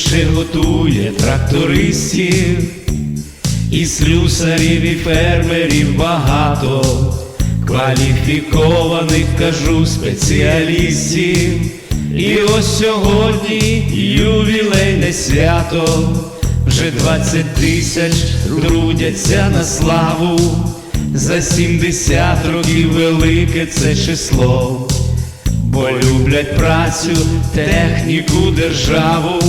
лише готує трактористів, і слюсарів, і фермерів багато, кваліфікованих кажу спеціалістів. І ось сьогодні ювілейне свято, вже 20 тисяч трудяться на славу, за 70 років велике це число, бо люблять працю, техніку, державу.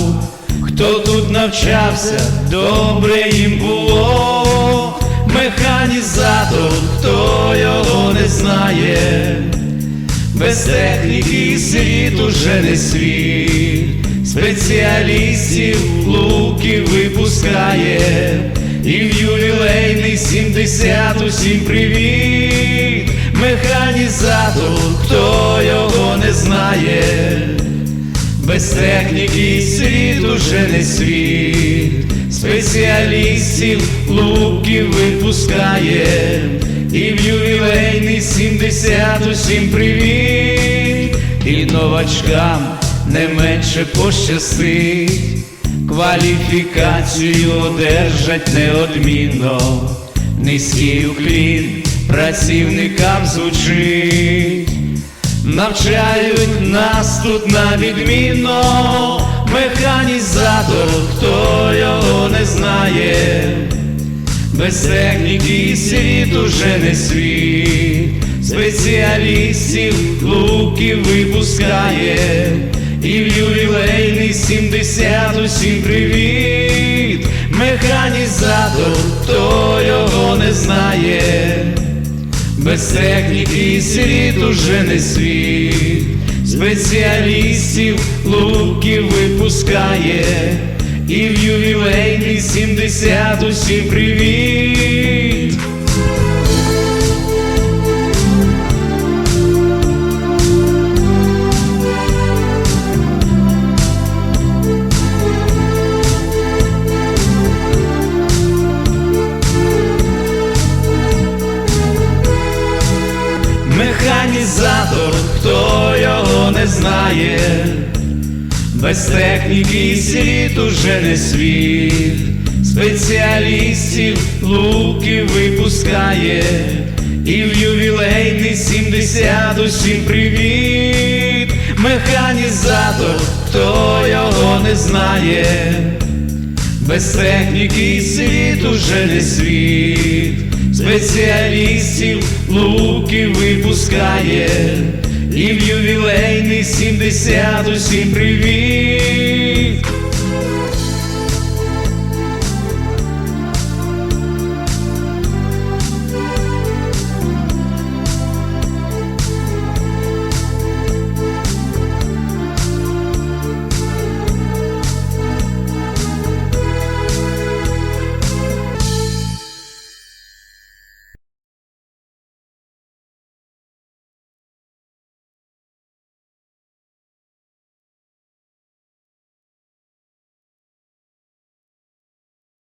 Хто тут навчався, добре їм було, механізатор, хто його не знає, без техніки світ уже не світ, спеціалістів луки випускає, і в ювілейний 70 усім привіт, механізатор, хто його не знає. Без техніки світ уже не світ, спеціалістів луки випускає, і в ювілейний 70 усім привіт, і новачкам не менше пощастить, кваліфікацію одержать неодмінно, низький уклін працівникам звучить. Навчають нас тут на відмінно, механізатор, хто його не знає, без техніки світ уже не світ, спеціалістів луки випускає, і в ювілейний 70 усім привіт, механізатор, хто його не знає. Без техніки світ уже не світ, спеціалістів луки випускає, і в ювілейний 70 усі привіт. Механізатор, хто його не знає, без техніки світ уже не світ, спеціалістів луки випускає, і в ювілейний 70 усім привіт, механізатор, хто його не знає, без техніки світ уже не світ, спеціалістів луки випускає, і в ювілейний 70 усім привіт.